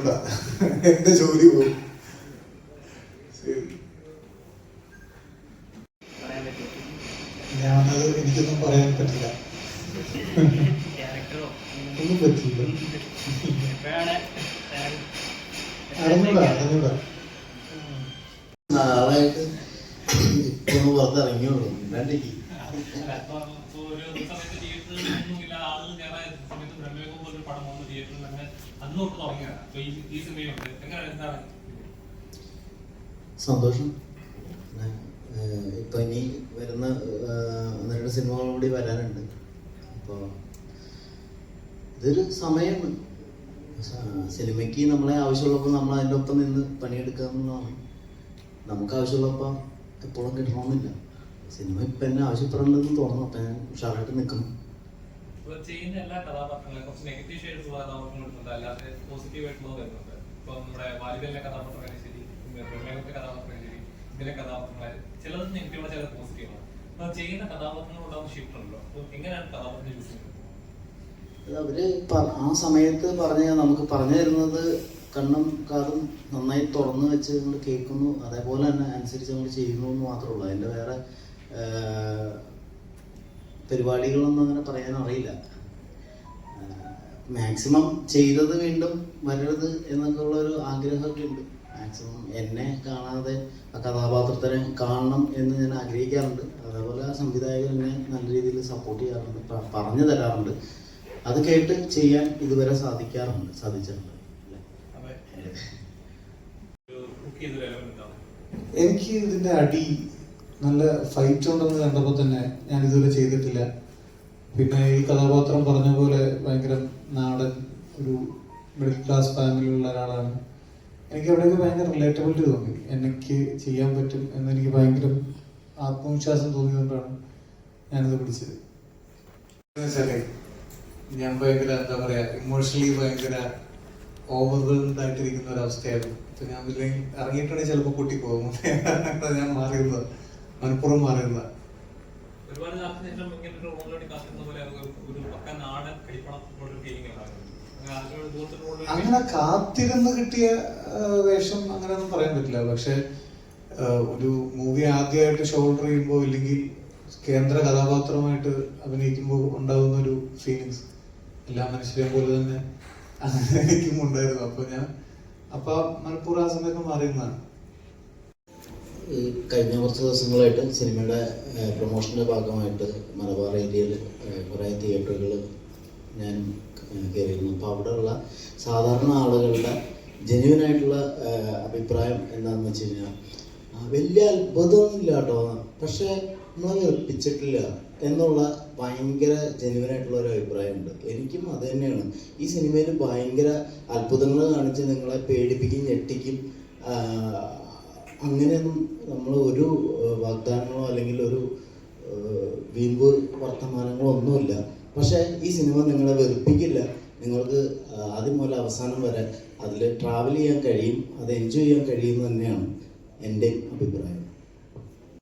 അതുകൊണ്ടാ എന്റെ ജോലി പോകും ഞാനത് എനിക്കൊന്നും പറയാൻ പറ്റില്ല. ക്യാരക്ടറോ ഒന്നും പറ്റില്ല. അറിഞ്ഞൂടാ അറിഞ്ഞൂടാ നാളായിട്ട് ഇപ്പൊ പുറത്തിറങ്ങിയുള്ളൂ രണ്ടിക്ക് സമയത്ത് ബ്രഹ്മയോഗം പോലൊരു പടം വന്ന് തിയേറ്ററിൽ അങ്ങനെ അന്ന് തൊട്ട് ഈ ഈ സിനിമയുണ്ട് എങ്ങനെയാണ് എന്താണ്? സന്തോഷം. ഇപ്പൊ ഇനി വരുന്ന ഒന്ന് രണ്ട് സിനിമകളും കൂടി വരാനുണ്ട്. അപ്പോൾ ഇതൊരു സമയമാണ് സിനിമയ്ക്ക് നമ്മളെ ആവശ്യമുള്ളപ്പോൾ നമ്മൾ അതിന്റെ ഒപ്പം നിന്ന് പണിയെടുക്കുക എന്നുള്ളതാണ് നമുക്ക് ആവശ്യമുള്ളപ്പോൾ എപ്പോഴും കിട്ടണമെന്നില്ല. സിനിമ ഇപ്പം എന്നെ ആവശ്യപ്പെടേണ്ടതെന്ന് തോന്നുന്നു. അപ്പം ഞാൻ ഉഷാറായിട്ട് നിൽക്കണം ഇപ്പൊ ചെയ്യുന്ന എല്ലാ കഥാപാത്രങ്ങളും. കുറച്ച് നെഗറ്റീവ് ഷെയ്ഡ്സ് കഥാപാത്രങ്ങൾ എടുക്കുന്നുണ്ട് അല്ലാതെ പോസിറ്റീവ് ആയിട്ടുള്ളത് വരുന്നുണ്ട്. ഇപ്പൊ നമ്മുടെ വാലിബലിലെ കഥാപാത്രങ്ങളെ ശരി ബ്രഹ്മയോഗത്തെ കഥാപാത്രങ്ങളെ ശരി ഇതിലെ കഥാപാത്രങ്ങൾ ചിലത് നെഗറ്റീവാണ് ചിലത് പോസിറ്റീവാണ് അപ്പൊ ചെയ്യുന്ന കഥാപാത്രങ്ങളുണ്ടാവുന്ന ഷിഫ്റ്റ് ഉണ്ടല്ലോ. അപ്പൊ എങ്ങനെയാണ് കഥാപാത്രം യൂസ് ചെയ്യുന്നത്? അവർ ആ സമയത്ത് പറഞ്ഞ നമുക്ക് പറഞ്ഞു തരുന്നത് കണ്ണും കാതും നന്നായി തുറന്നു വെച്ച് നമ്മൾ കേൾക്കുന്നു. അതേപോലെ തന്നെ അനുസരിച്ച് നമ്മൾ ചെയ്യുന്നു എന്ന് മാത്രമേ ഉള്ളൂ. അതിന്റെ വേറെ പരിപാടികളൊന്നും അങ്ങനെ പറയാൻ അറിയില്ല. മാക്സിമം ചെയ്തത് വീണ്ടും വരരുത് എന്നൊക്കെ ഉള്ളൊരു ആഗ്രഹമൊക്കെ ഉണ്ട്. മാക്സിമം എന്നെ കാണാതെ ആ കഥാപാത്രത്തിനെ കാണണം എന്ന് ഞാൻ ആഗ്രഹിക്കാറുണ്ട്. അതേപോലെ ആ സംവിധായകൻ എന്നെ നല്ല രീതിയിൽ സപ്പോർട്ട് ചെയ്യാറുണ്ട് പറഞ്ഞു തരാറുണ്ട്. അത് കേട്ട് ചെയ്യാൻ ഇതുവരെ സാധിക്കാറുണ്ട് സാധിച്ചിട്ടുണ്ട്. എനിക്ക് ഇതിന്റെ അടി നല്ല ഫൈറ്റ് ഉണ്ടെന്ന് കണ്ടപ്പോൾ തന്നെ ഞാൻ ഇതുവരെ ചെയ്തിട്ടില്ല. പിന്നെ ഈ കഥാപാത്രം പറഞ്ഞ പോലെ ഭയങ്കര നാടൻ ഒരു മിഡിൽ ക്ലാസ് ഫാമിലിയിലുള്ള ഒരാളാണ്. എനിക്ക് അവിടെയൊക്കെ ഭയങ്കര റിലേറ്റബിലിറ്റി തോന്നി. എനിക്ക് ചെയ്യാൻ പറ്റും എന്നെനിക്ക് ഭയങ്കര ആത്മവിശ്വാസം തോന്നിയതുകൊണ്ടാണ് ഞാനിത് പിടിച്ചത്. ഞാൻ ഭയങ്കര എന്താ പറയാ ഇമോഷണലി ഭയങ്കര ഓവർവെൽഡ് ആയിട്ടിരിക്കുന്ന ഒരു അവസ്ഥയായിരുന്നു. ഞാൻ ഇറങ്ങിയിട്ടുണ്ടെങ്കിൽ ചിലപ്പോൾ പൊട്ടിപ്പോകും ഞാൻ മാറിയിരുന്നത്. മനഃപൂർവം ഒരുപാട് ശേഷം ഇങ്ങനെ ഒരു റോളിലോട്ട് കാത്തുന്ന പോലെ ഒരു- പക്ക നാടൻ ഫീലിംഗ് അങ്ങനെ കാത്തിരുന്ന് കിട്ടിയ വേഷം അങ്ങനെയൊന്നും പറയാൻ പറ്റില്ല. പക്ഷെ ഒരു മൂവി ആദ്യമായിട്ട് ഷോൾഡർ ചെയ്യുമ്പോൾ ഇല്ലെങ്കിൽ കേന്ദ്ര കഥാപാത്രമായിട്ട് അഭിനയിക്കുമ്പോൾ ഉണ്ടാകുന്ന ഒരു ഫീലിങ്സ് എല്ലാ മനുഷ്യരെയും പോലെ തന്നെ അങ്ങനെ എനിക്കും ഉണ്ടായിരുന്നു അപ്പൊ ഞാൻ അപ്പൊ മനഃപൂർവം ആ സമയത്ത് മാറിയിരുന്നതാണ്. ഈ കഴിഞ്ഞ കുറച്ച് ദിവസങ്ങളായിട്ട് സിനിമയുടെ പ്രൊമോഷന്റെ ഭാഗമായിട്ട് മലബാർ ഏരിയയിൽ കുറേ തിയേറ്ററുകൾ ഞാൻ കയറിയിരുന്നു അപ്പോൾ അവിടെയുള്ള സാധാരണ ആളുകളുടെ ജെന്യൂൻ ആയിട്ടുള്ള അഭിപ്രായം എന്താണെന്ന് വെച്ച് കഴിഞ്ഞാൽ വലിയ അത്ഭുതമൊന്നുമില്ല കേട്ടോ പക്ഷേ നമ്മളെ വെറുപ്പിച്ചിട്ടില്ല. എന്നുള്ള ഭയങ്കര ജെനുവനായിട്ടുള്ള ഒരു അഭിപ്രായമുണ്ട്. എനിക്കും അത് തന്നെയാണ്. ഈ സിനിമയിൽ ഭയങ്കര അത്ഭുതങ്ങൾ കാണിച്ച് നിങ്ങളെ പേടിപ്പിക്കും ഞെട്ടിക്കും അങ്ങനെയൊന്നും നമ്മൾ ഒരു വാഗ്ദാനങ്ങളോ അല്ലെങ്കിൽ ഒരു വീമ്പ് വർത്തമാനങ്ങളോ ഒന്നുമില്ല. പക്ഷേ ഈ സിനിമ നിങ്ങളെ വെറുപ്പിക്കില്ല. നിങ്ങൾക്ക് ആദ്യം മുതൽ അവസാനം വരെ അതിൽ ട്രാവൽ ചെയ്യാൻ കഴിയും അത് എൻജോയ് ചെയ്യാൻ കഴിയും തന്നെയാണ് എന്റെ അഭിപ്രായം.